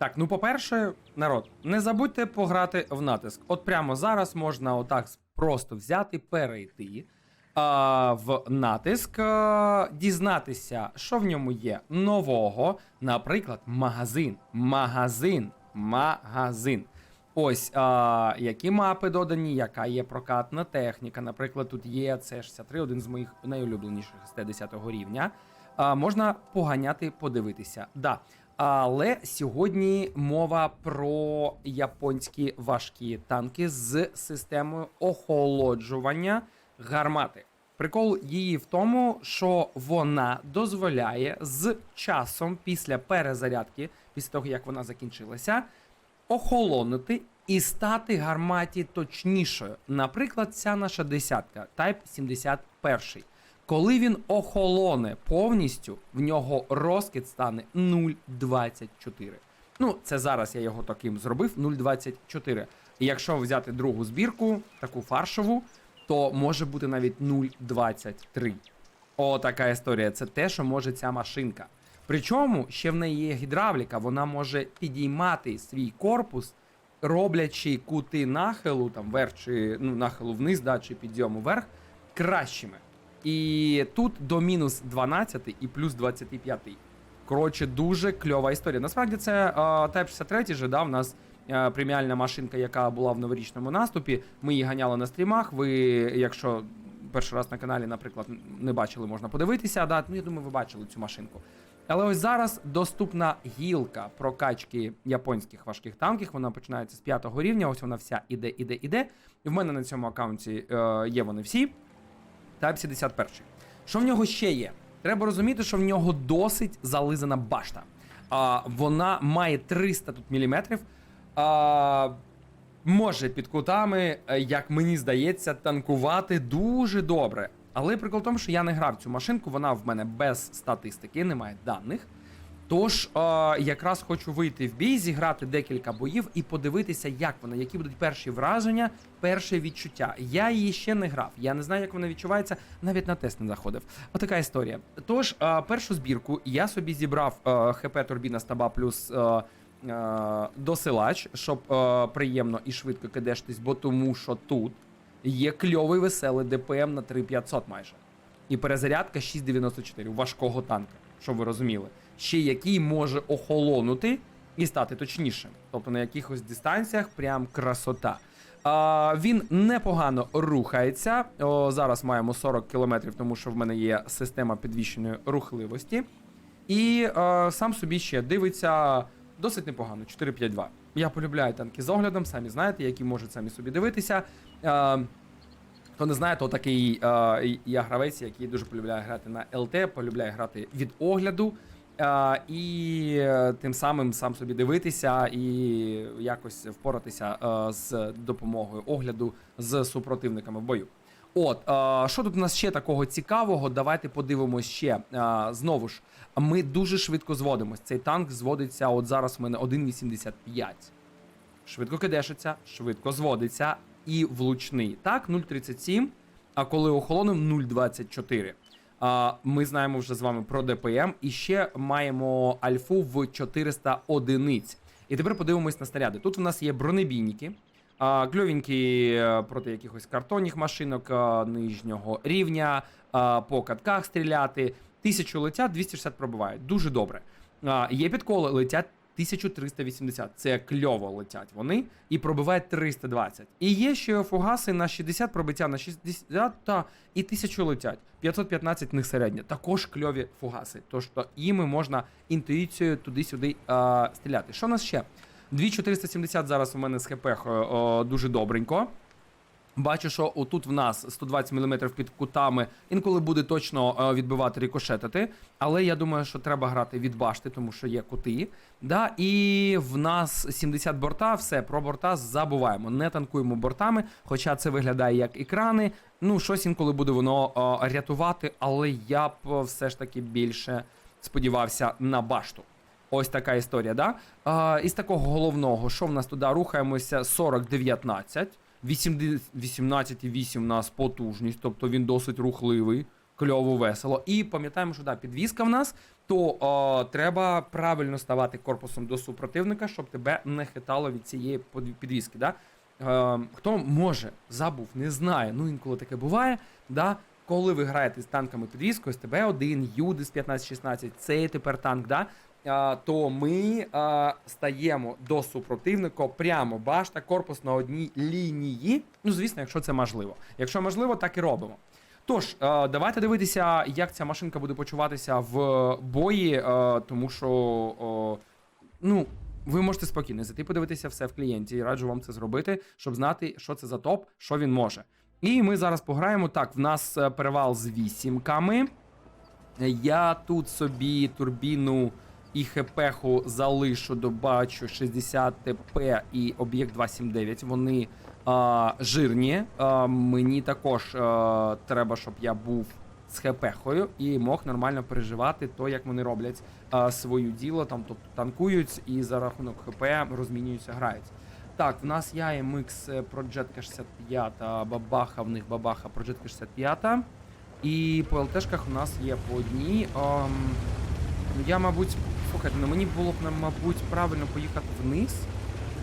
Так, ну по-перше, народ, не забудьте пограти в натиск. От прямо зараз можна отак просто взяти, перейти а, в натиск, а, дізнатися, що в ньому є нового. Наприклад, магазин. Магазин. Магазин. Ось а, які мапи додані, яка є прокатна техніка. Наприклад, тут є C63, один з моїх найулюбленіших з Т10 рівня. А, можна поганяти, подивитися. Да. Але сьогодні мова про японські важкі танки з системою охолоджування гармати. Прикол її в тому, що вона дозволяє з часом після перезарядки, після того як вона закінчилася, охолонути і стати гарматі точнішою. Наприклад, ця наша десятка Type 71. Коли він охолоне повністю, в нього розкид стане 0,24. Ну, це зараз я його таким зробив 0,24. І якщо взяти другу збірку, таку фаршову, то може бути навіть 0,23. О, така історія. Це те, що може ця машинка. Причому ще в неї є гідравліка, вона може підіймати свій корпус, роблячи кути нахилу, там вверх чи ну, нахилу вниз, да, чи підйому вверх, кращими. І тут до мінус 12 і плюс 25. Коротше, дуже кльова історія. Насправді це Type 63 же, да, в нас е, преміальна машинка, яка була в новорічному наступі. Ми її ганяли на стрімах. Ви, якщо перший раз на каналі, наприклад, не бачили, можна подивитися. Да? Ну, я думаю, ви бачили цю машинку. Але ось зараз доступна гілка прокачки японських важких танків. Вона починається з п'ятого рівня. Ось вона вся іде, іде, іде. В мене на цьому аккаунті е, є вони всі. Type 71. Що в нього ще є? Треба розуміти, що в нього досить зализана башта. А, вона має 300 тут міліметрів. А, може під кутами, е, як мені здається, танкувати дуже добре. Але прикол в тому, що я не грав цю машинку, вона в мене без статистики, немає даних. Тож, е, якраз хочу вийти в бій, зіграти декілька боїв і подивитися, як вона, які будуть перші враження, перше відчуття. Я її ще не грав. Я не знаю, як вона відчувається, навіть на тест не заходив. Отака історія. Тож, е, першу збірку я собі зібрав е, ХП Турбіна Стаба плюс. Е, Досилач, щоб е, приємно і швидко кидештись, бо тому що тут є кльовий веселий ДПМ на 3500 майже. І перезарядка 6,94 у важкого танка, щоб ви розуміли. Ще який може охолонути і стати точнішим. Тобто на якихось дистанціях прям красота. А, він непогано рухається. О, зараз маємо 40 км, тому що в мене є система підвищеної рухливості. І е, сам собі ще дивиться досить непогано. 4-5-2. Я полюбляю танки з оглядом, самі знаєте, які можуть самі собі дивитися. Е, Хто не знає, то такий е, я гравець, який дуже полюбляє грати на ЛТ, полюбляє грати від огляду. І е, тим самим сам собі дивитися і якось впоратися е, з допомогою огляду з супротивниками в бою. От, е, що тут у нас ще такого цікавого? Давайте подивимось ще. Знову ж, ми дуже швидко зводимось. Цей танк зводиться, от зараз у мене 1,85. Швидко кидешиться, швидко зводиться і влучний. Так, 0,37, а коли охолоним 0,24. Ми знаємо вже з вами про ДПМ і ще маємо альфу в 400 одиниць. І тепер подивимось на снаряди. Тут в нас є бронебійники, а, кльовенькі е, проти якихось картонних машинок нижнього рівня, по катках стріляти. Тисячу летять, 260 пробивають. Дуже добре. Є підколи, летять 1380. Це кльово летять вони і пробиває 320. І є ще фугаси на 60 пробиття на 60 та і 1000 летять. 515 в них середня. Також кльові фугаси. Тож то іми можна інтуїцією туди-сюди стріляти. Що у нас ще? 2470 зараз у мене з ХП дуже добренько. Бачу, що отут в нас 120 мм під кутами інколи буде точно е, відбивати рикошетити. Але я думаю, що треба грати від башти, тому що є кути. Да? І в нас 70 борта, все про борта забуваємо. Не танкуємо бортами, хоча це виглядає як екрани. Ну, щось інколи буде воно е, рятувати, але я б е, все ж таки більше сподівався на башту. Ось така історія, да? А, із такого головного, що в нас туди рухаємося 40-19. 18,8 у нас потужність, тобто він досить рухливий. кльово, весело. І пам'ятаємо, що да, підвізка в нас, то о, треба правильно ставати корпусом до супротивника, щоб тебе не хитало від цієї підвізки. Да? Е, хто може, забув, не знає, ну інколи таке буває. Да? Коли ви граєте з танками підвіскою, з ТБ-1, Юдис 15-16, це тепер танк, да? То ми стаємо до супротивника прямо башта, корпус на одній лінії. Ну, звісно, якщо це можливо. Якщо можливо, так і робимо. Тож, давайте дивитися, як ця машинка буде почуватися в бої, тому що ну, ви можете спокійно зайти подивитися все в клієнті. І раджу вам це зробити, щоб знати, що це за топ, що він може. І ми зараз пограємо. Так, в нас е, перевал з вісімками. Я тут собі турбіну і хпху залишу, добачу 60 ТП і об'єкт 279. Вони а, жирні. А, мені також а, треба, щоб я був з хпхою і мог нормально переживати то, як вони роблять а, свою діло, там тобто танкують і за рахунок хп розмінюються, грають. Так, в нас я MX Project 65, бабаха, в них бабаха Project 65. І по ЛТшках у нас є по одній. Ну, я, мабуть, слухайте, ну мені було б, мабуть, правильно поїхати вниз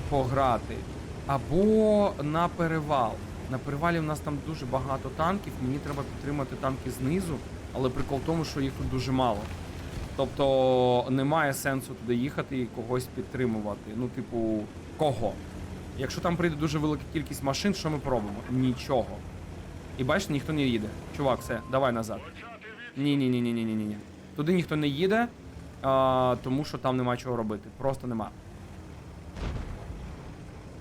пограти, або на перевал. На перевалі в нас там дуже багато танків, мені треба підтримати танки знизу, але прикол в тому, що їх тут дуже мало. Тобто немає сенсу туди їхати і когось підтримувати. Ну, типу, кого? Якщо там прийде дуже велика кількість машин, що ми поробимо? Нічого. І бачите, ніхто не їде. Чувак, все, давай назад. Ні, Туди ніхто не їде, а, тому що там нема чого робити. Просто нема.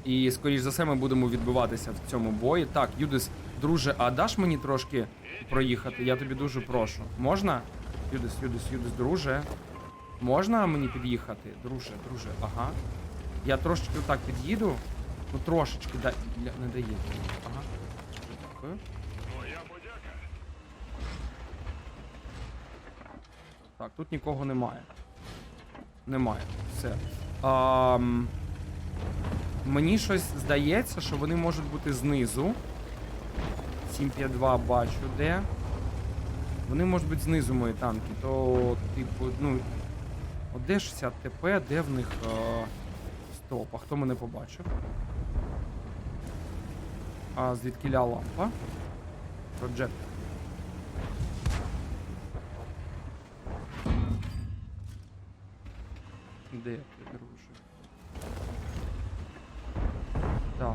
І скоріш за все ми будемо відбиватися в цьому бої. Так, Юдис, друже, а даш мені трошки проїхати? Я тобі дуже прошу. Можна? Юдис, Юдис, Юдис, друже. Можна мені під'їхати? Друже, друже, ага. Я трошечки отак під'їду. Ну трошечки да... не дає. Ага. Дякую. Так, тут нікого немає. Немає. Все. Ам... Мені щось здається, що вони можуть бути знизу. 752 бачу де. Вони можуть бути знизу мої танки. То, типу, ну. От де 60 ТП, де в них. А... Стоп, а хто мене побачив? А звідкиля лампа? Проджект. Де ти, друже? Так.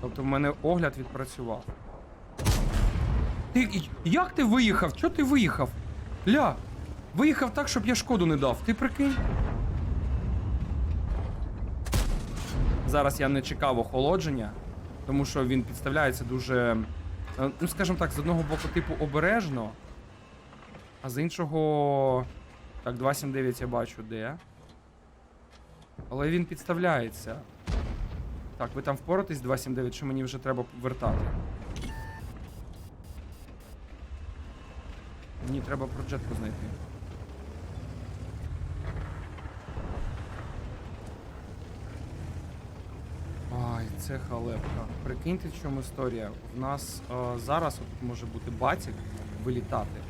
Тобто в мене огляд відпрацював. Ти. Як ти виїхав? Чого ти виїхав? Ля! Виїхав так, щоб я шкоду не дав. Ти прикинь? Зараз я не чекав охолодження, тому що він підставляється дуже. е, Ну, скажімо так, з одного боку, типу, обережно, а з іншого. Так, 279 я бачу де. Але він підставляється. Так, ви там впоратесь 279, що мені вже треба вертати. Мені треба проджетку знайти. Ай, це халепка. Прикиньте, в чому історія. В нас е, зараз от може бути бацік вилітати.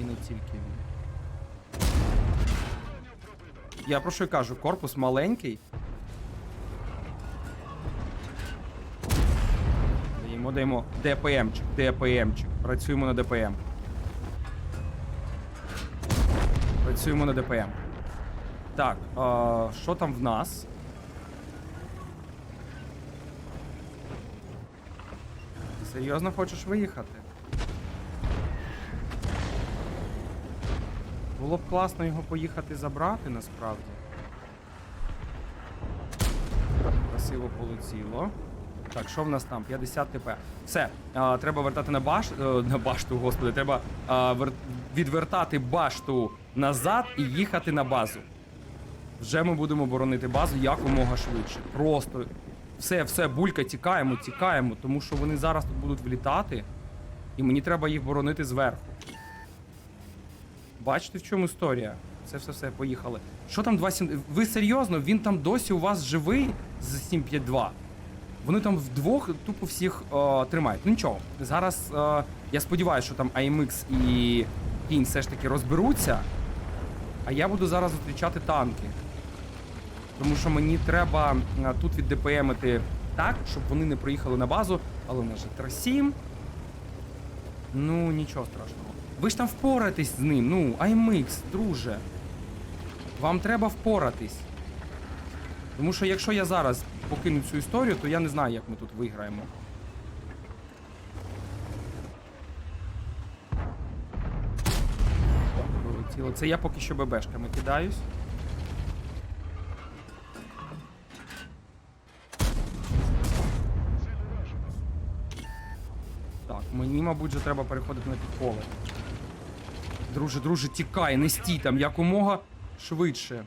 І не тільки він. Я про що й кажу, корпус маленький. Даємо, даємо. ДПМчик, ДПМчик. Працюємо на ДПМ. Працюємо на ДПМ. Так, а, що там в нас? Ти серйозно хочеш виїхати? Було б класно його поїхати забрати насправді. Красиво полетіло. Так, що в нас там? 50 ТП. Все, а, треба вертати на баш... е, на башту, господи. Треба а, вер... відвертати башту назад і їхати на базу. Вже ми будемо боронити базу якомога швидше. Просто все, все, булька, тікаємо, тікаємо, тому що вони зараз тут будуть влітати, і мені треба їх боронити зверху. Бачите, в чому історія? Це все все, поїхали. Що там 2.7? Ви серйозно? Він там досі у вас живий з 7.5.2? Вони там вдвох тупо всіх е, тримають. Ну нічого, зараз е, я сподіваюся, що там AMX і кінь все ж таки розберуться. А я буду зараз зустрічати танки. Тому що мені треба е, тут від ДПМити так, щоб вони не приїхали на базу, але в нас же Трасім. Ну, нічого страшного. Ви ж там впораєтесь з ним. Ну, AMX, друже. Вам треба впоратись. Тому що якщо я зараз покину цю історію, то я не знаю, як ми тут виграємо. Це я поки що ББшками кидаюсь. Так, мені, мабуть, вже треба переходити на підполе. Друже, друже, тікай, не стій там якомога швидше.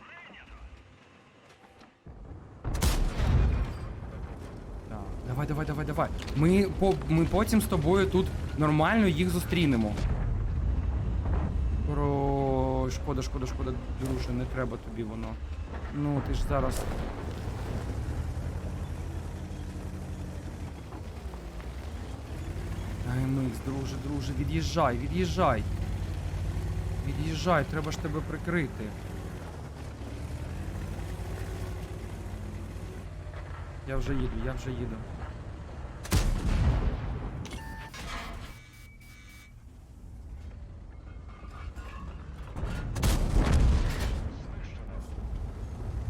Давай, давай, давай, давай. Ми, по, ми потім з тобою тут нормально їх зустрінемо. Про... Шкода, шкода, шкода, друже, не треба тобі воно. Ну, ти ж зараз. АМХ, друже, друже, від'їжджай, від'їжджай. Від'їжджай, треба ж тебе прикрити. Я вже їду, я вже їду.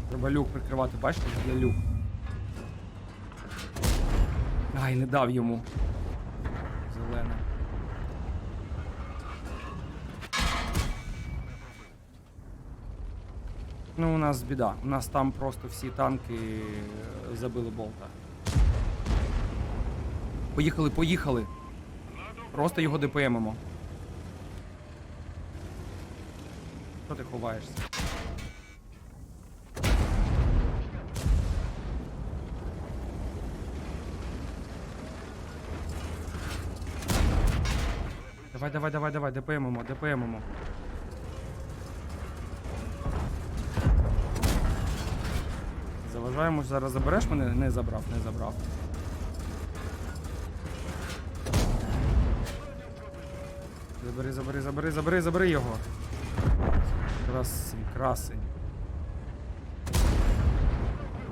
Треба люк прикривати, бачите, є люк. Ай, не дав йому. Зелене. Ну, у нас біда. У нас там просто всі танки е, забили болта. Поїхали, поїхали. Просто його ДПМимо. Що ти ховаєшся? Давай, давай, давай, давай, ДПМимо, ДПМимо. Заважаємо, зараз забереш мене? Не забрав, не забрав. Забери, забери, забери, забери, забери його. Красень, красень.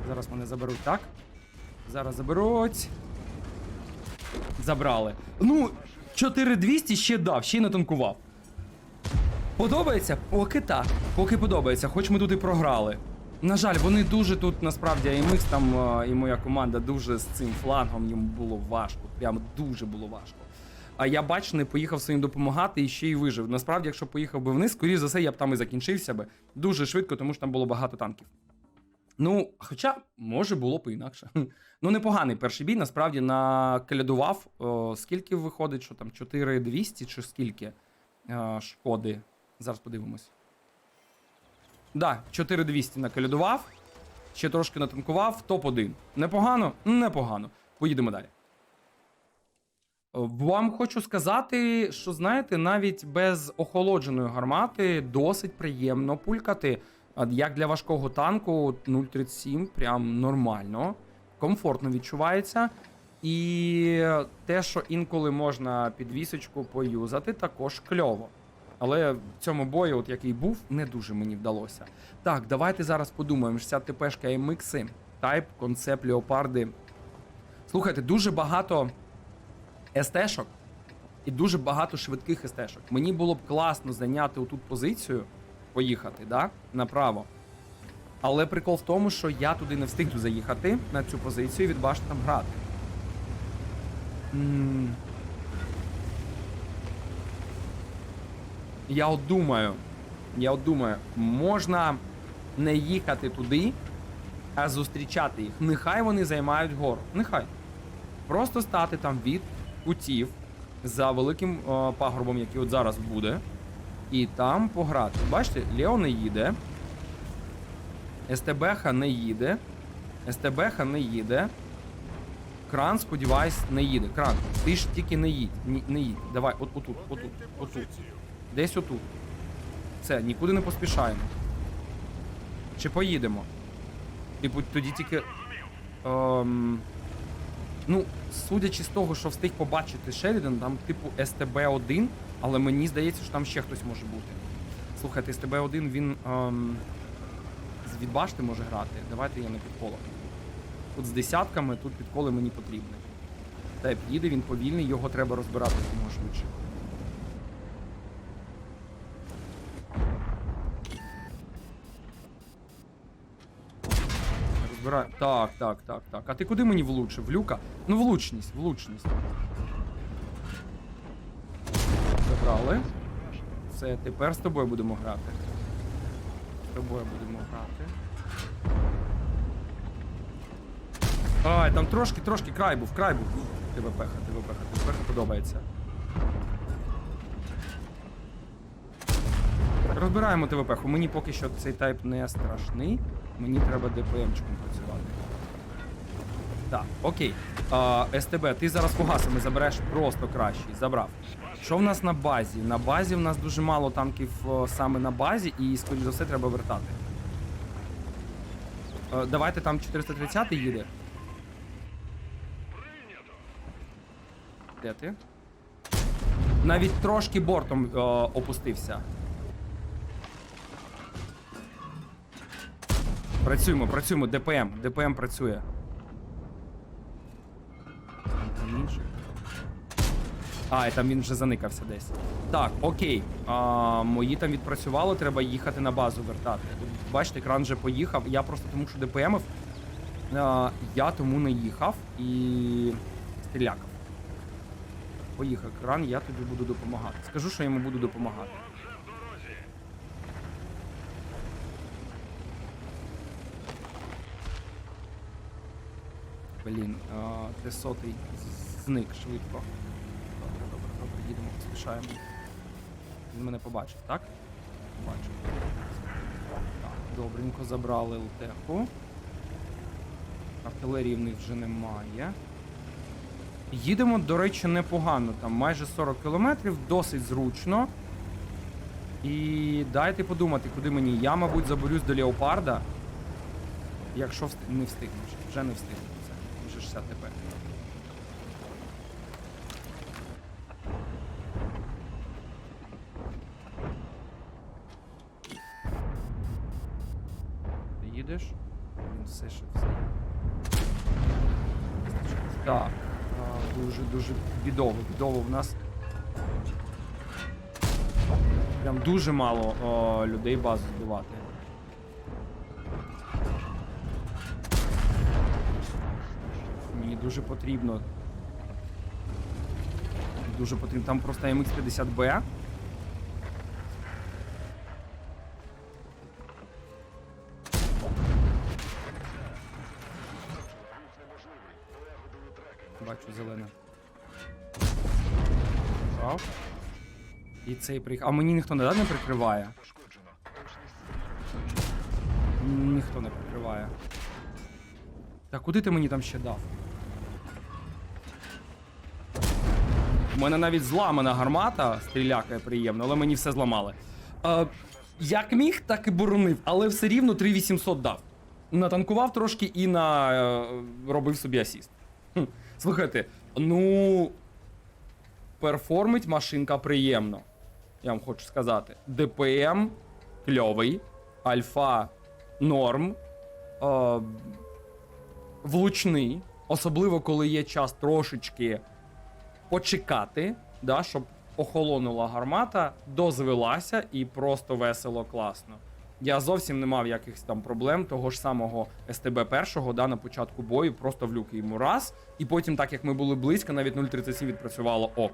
Зараз мене заберуть, так? Зараз заберуть. Забрали. Ну, 4200 ще дав, ще й натанкував. Подобається? Поки так. Поки подобається, хоч ми тут і програли. На жаль, вони дуже тут насправді і ми там, е, і моя команда дуже з цим флангом їм було важко. Прямо дуже було важко. А я бач, не поїхав своїм допомагати і ще й вижив. Насправді, якщо поїхав би вниз, скоріш за все, я б там і закінчився би дуже швидко, тому що там було багато танків. Ну, хоча, може, було б інакше. Ну, непоганий перший бій, насправді накалядував. О, скільки виходить, що там 4200 чи скільки е, шкоди. Зараз подивимось. Да, 4200 накалядував. Ще трошки натанкував. Топ-1. Непогано? Непогано. Поїдемо далі. Е, Вам хочу сказати, що знаєте, навіть без охолодженої гармати досить приємно пулькати. Як для важкого танку 0,37 прям нормально, комфортно відчувається. І те, що інколи можна підвісочку поюзати, також кльово. Але в цьому бою, от який був, не дуже мені вдалося. Так, давайте зараз подумаємо. 60 ТПшка MX, Type, концепт, леопарди. Слухайте, дуже багато СТ-шок і дуже багато швидких СТ-шок. Мені було б класно зайняти отут позицію, поїхати, да, направо. Але прикол в тому, що я туди не встигну заїхати на цю позицію і від башти там грати. Я от думаю, я от думаю, можна не їхати туди, а зустрічати їх. Нехай вони займають гору. Нехай. Просто стати там від кутів за великим о, пагорбом, який от зараз буде. І там пограти. Бачите, Лео не їде. СТБХ не їде. СТБХ не їде. Кран, сподіваюсь, не їде. Кран, ти ж тільки не їдь. Ні, не їдь. Давай, от отут, отут, отут. Десь отут. Все, нікуди не поспішаємо. Чи поїдемо? Типу, тоді тільки. Ем, Ну, судячи з того, що встиг побачити Шерідан, там типу СТБ-1, але мені здається, що там ще хтось може бути. Слухайте, СТБ-1 він ем, з від башти може грати. Давайте я на підколах. Тут з десятками, тут підколи мені потрібні. Теп їде, він повільний, його треба розбирати якомога швидше. Розбираю. Так, так, так, так. А ти куди мені влучив? В люка? Ну, влучність, влучність. Забрали. Все, тепер з тобою будемо грати. З тобою будемо грати. Ай, там трошки, трошки край був, край був. ТВПХ, ТВПХ, ТВПХ подобається. Розбираємо ТВПХ. Мені поки що цей тайп не страшний. Мені треба ДПМчиком працювати. Так, окей. А, СТБ, ти зараз фугасами забереш просто кращий. Забрав. Що в нас на базі? На базі в нас дуже мало танків саме на базі, і, скоріш за все, треба вертати. Е, давайте там 430 їде. Де ти? Навіть трошки бортом е, опустився. Працюємо, працюємо, ДПМ. ДПМ працює. Там інший. А, і там він вже заникався десь. Так, окей. А, мої там відпрацювало, треба їхати на базу вертати. Бачите, екран вже поїхав. Я просто тому, що ДПМів. А, я тому не їхав і стрілякав. Поїхав екран, я тобі буду допомагати. Скажу, що я йому буду допомагати. Блін, де сотий зник швидко. Добре, добре, добре, їдемо, поспішаємо. Він мене побачив, так? Побачив. Так, добренько забрали ЛТХу. Артилерії в них вже немає. Їдемо, до речі, непогано. Там майже 40 кілометрів, досить зручно. І дайте подумати, куди мені. Я, мабуть, заборюсь до Леопарда. Якщо вст... не встигну, вже не встигну. Це вже 60 ТП. Ти їдеш? Він все ще все. Так. а, Дуже дуже бідово, бідово в нас. Прям дуже мало о, людей базу збивати. Дуже потрібно. Дуже потрібно. Там просто MX50B. Бачу зелене. Прав. І цей приїхав. А мені ніхто не, не прикриває. Ніхто не прикриває. Так, куди ти мені там ще дав? У мене навіть зламана гармата, стрілякає приємно, але мені все зламали. Е, як міг, так і боронив, але все рівно 3800 дав. Натанкував трошки і на е, робив собі асіст. Хм, слухайте, ну. Перформить машинка приємно. Я вам хочу сказати. ДПМ кльовий, альфа норм, е, влучний, особливо коли є час трошечки почекати, да, щоб охолонула гармата, дозвелася і просто весело, класно. Я зовсім не мав якихось там проблем того ж самого СТБ першого, да, на початку бою, просто в люки йому раз. І потім, так як ми були близько, навіть 0.37 відпрацювало ок.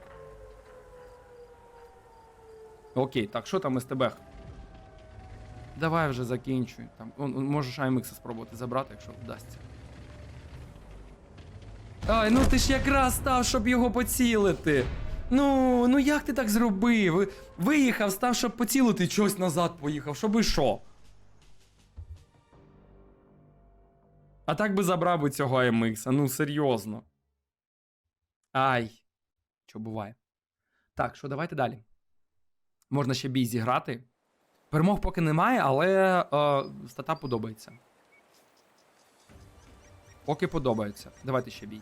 Окей, так, що там СТБ? Давай вже закінчуй. Там, можеш AMX спробувати забрати, якщо вдасться. Ай, ну ти ж якраз став, щоб його поцілити. Ну, ну як ти так зробив? Виїхав, став, щоб поцілити, чогось назад поїхав, щоб і що? А так би забрав би цього AMX, ну серйозно. Ай. Що буває? Так, що давайте далі. Можна ще бій зіграти. Перемог поки немає, але е, стата подобається. Поки подобається. Давайте ще бій.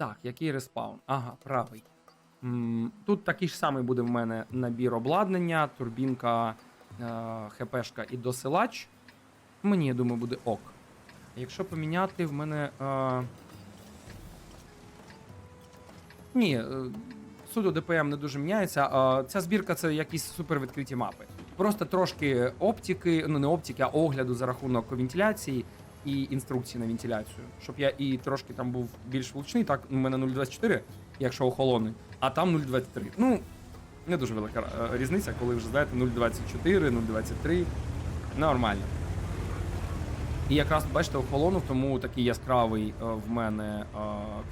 Так, який респаун? Ага, правий. Тут такий ж самий буде в мене набір обладнання, турбінка, е, хпшка і досилач. Мені, я думаю, буде ок. Якщо поміняти, в мене. Е... Ні, е, суду ДПМ не дуже міняється. Ця збірка це якісь супер відкриті мапи. Просто трошки оптики, ну не оптики, а огляду за рахунок вентиляції і інструкції на вентиляцію. Щоб я і трошки там був більш влучний, так у мене 0,24, якщо охолоний, а там 0,23. Ну, не дуже велика е, різниця, коли вже знаєте 0,24, 0,23. Нормально. І якраз бачите, охолонув, тому такий яскравий е, в мене е,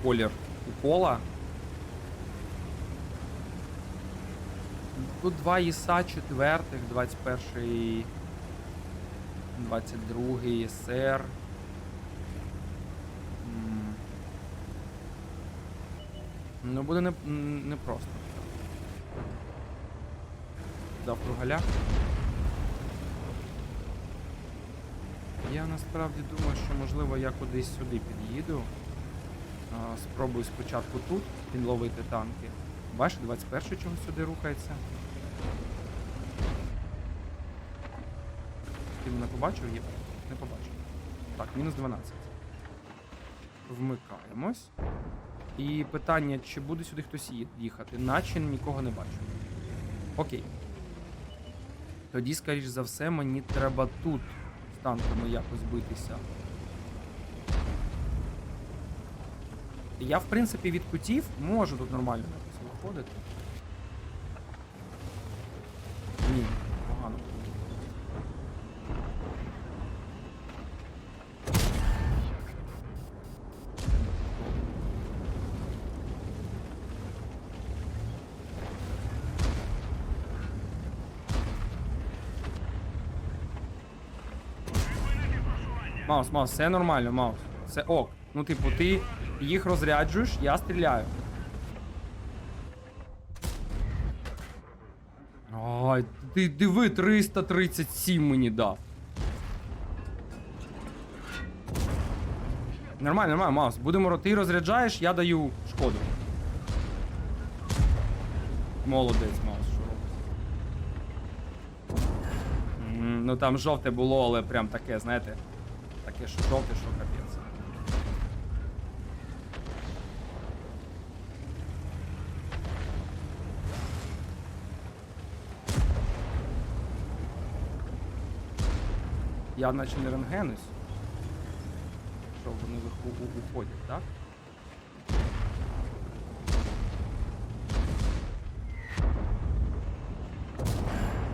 колір укола. Тут два ІСа четвертих, 21, 22 СР. Ну, буде не, не просто. Дав кругаля. Я насправді думаю, що можливо я кудись сюди під'їду. Спробую спочатку тут підловити танки. Бачиш, 21 чогось сюди рухається. Ти мене побачив? Є. Не побачив. Так, мінус 12. Вмикаємось. І питання, чи буде сюди хтось їхати, наче нікого не бачу. Окей. Тоді, скоріш за все, мені треба тут з танками якось битися. Я, в принципі, від кутів можу тут нормально якось виходити. Ні, Маус, Маус, все нормально, Маус. Все ок. Ну, типу, ти їх розряджуєш, я стріляю. Ай, ти диви, 337 мені дав. Нормально, нормально, Маус. Будемо ти розряджаєш, я даю шкоду. Молодець, Маус, що. Ну там жовте було, але прям таке, знаєте. Таке жовте, що капець. Я наче не рентгенусь. Що вони уходять, так?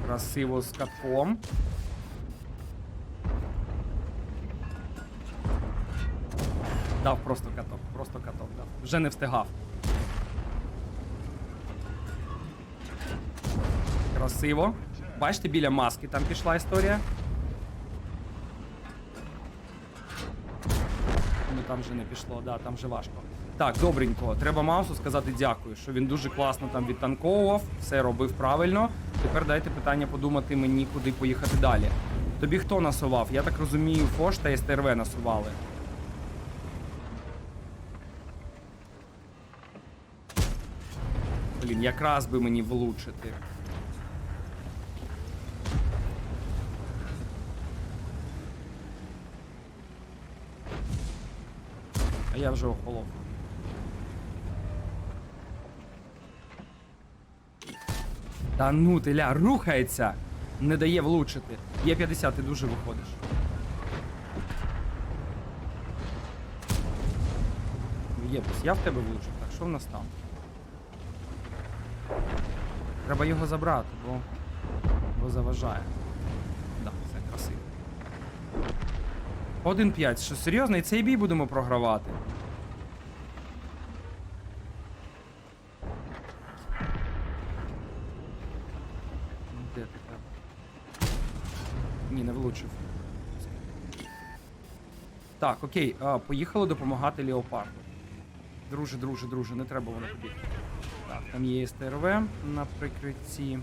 Красиво з катком. Дав просто каток, просто каток дав. Вже не встигав. Красиво. Бачите, біля маски там пішла історія. Ну там вже не пішло, да, там вже важко. Так, добренько. Треба Маусу сказати дякую, що він дуже класно там відтанковував, все робив правильно. Тепер дайте питання подумати мені, куди поїхати далі. Тобі хто насував? Я так розумію, Фош та СТРВ насували. Блін, якраз би мені влучити. А я вже охолов. Та ну ти ля, рухається! Не дає влучити. Є 50, ти дуже виходиш. Єпс, я в тебе влучив, так що в нас там? Треба його забрати, бо, бо заважає. Да, це красиво. 1-5. Що серйозно? І цей бій будемо програвати. Де ти там? Ні, не влучив. Так, окей, а, поїхали допомагати Леопарду. Друже, друже, друже, не треба воно тобі. Там є СТРВ на прикритті.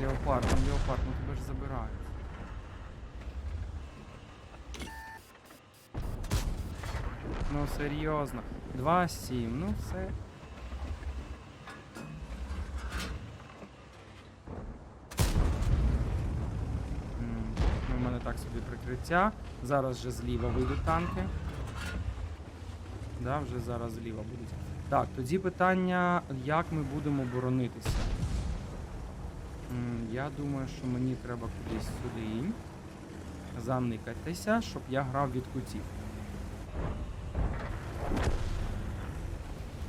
Леопард, там Леопард, ну тебе ж забирають. Ну серйозно. 2-7, ну все. Ну, У мене так собі прикриття. Зараз вже зліва вийдуть танки. Да, вже зараз зліва будуть. Так, тоді питання, як ми будемо боронитися. Я думаю, що мені треба кудись сюди заникатися, щоб я грав від кутів.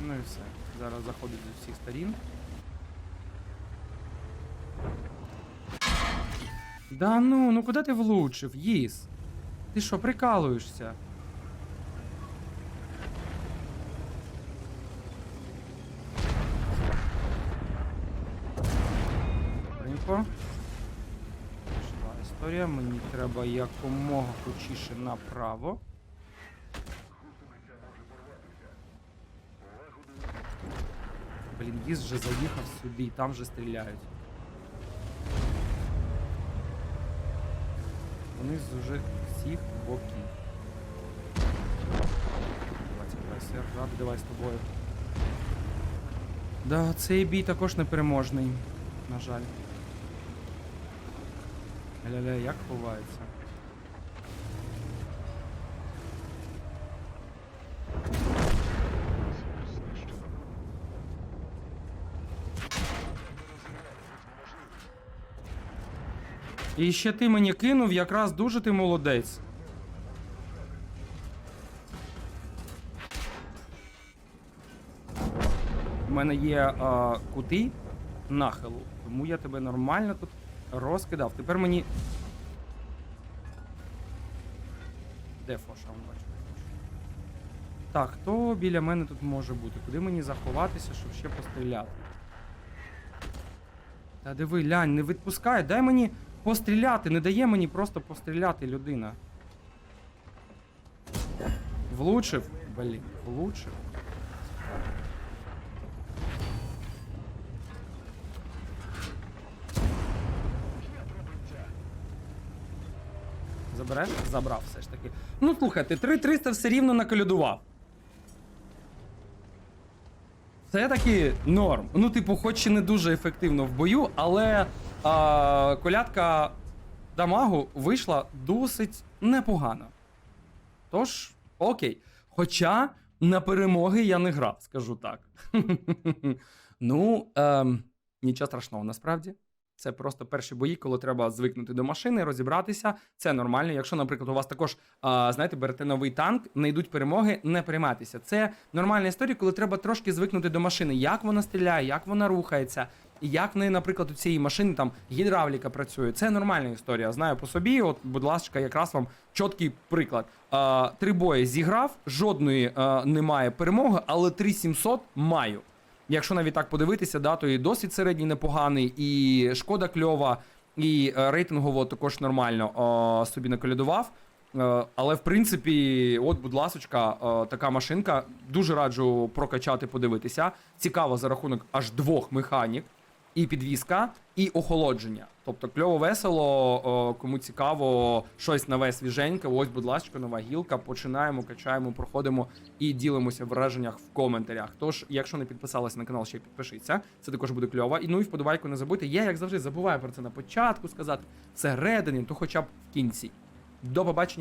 Ну і все. Зараз заходить з усіх сторін. Да ну, ну куди ти влучив, Їс? Ти що, прикалуєшся? Пішла мені треба якомога хочіше направо. Блін, їзд вже заїхав сюди, і там вже стріляють. Вони з уже всіх боків. Давай, сержант, давай з тобою. Да, цей бій також непереможний, на жаль. Ля-ля, як ховається. І ще ти мені кинув, якраз дуже ти молодець. У мене є а, кути нахилу, тому я тебе нормально тут розкидав. Тепер мені. Де Фоша? Он бачу. Так, хто біля мене тут може бути? Куди мені заховатися, щоб ще постріляти? Та диви, лянь, не відпускай, дай мені постріляти, не дає мені просто постріляти людина. Влучив? Блін, влучив. Забереш? Забрав все ж таки. Ну слухайте, 3300 все рівно наколядував. Це таки норм. Ну, типу, хоч і не дуже ефективно в бою, але а, колядка дамагу вийшла досить непогано. Тож, окей. Хоча на перемоги я не грав, скажу так. ну, ем, нічого страшного, насправді. Це просто перші бої, коли треба звикнути до машини, розібратися. Це нормально. Якщо, наприклад, у вас також, знаєте, берете новий танк, не йдуть перемоги, не прийматися. Це нормальна історія, коли треба трошки звикнути до машини, як вона стріляє, як вона рухається, і як в неї, наприклад, у цієї машини там гідравліка працює. Це нормальна історія. Знаю по собі. От, будь ласка, якраз вам чіткий приклад. А, три бої зіграв, жодної а, немає перемоги, але 3700 маю. Якщо навіть так подивитися, да, то і досвід середній непоганий, і шкода кльова, і е, рейтингово також нормально о, собі наколядував. Е, але в принципі, от, будь ласочка, е, така машинка. Дуже раджу прокачати, подивитися. Цікаво за рахунок аж двох механік, і підвіска, і охолодження. Тобто кльово весело, кому цікаво, щось нове свіженьке. Ось, будь ласка, нова гілка. Починаємо, качаємо, проходимо і ділимося в враженнях в коментарях. Тож, якщо не підписалися на канал, ще підпишіться. Це також буде кльово. І ну і вподобайку не забудьте. Я, як завжди, забуваю про це на початку сказати. Всередині, то хоча б в кінці. До побачення.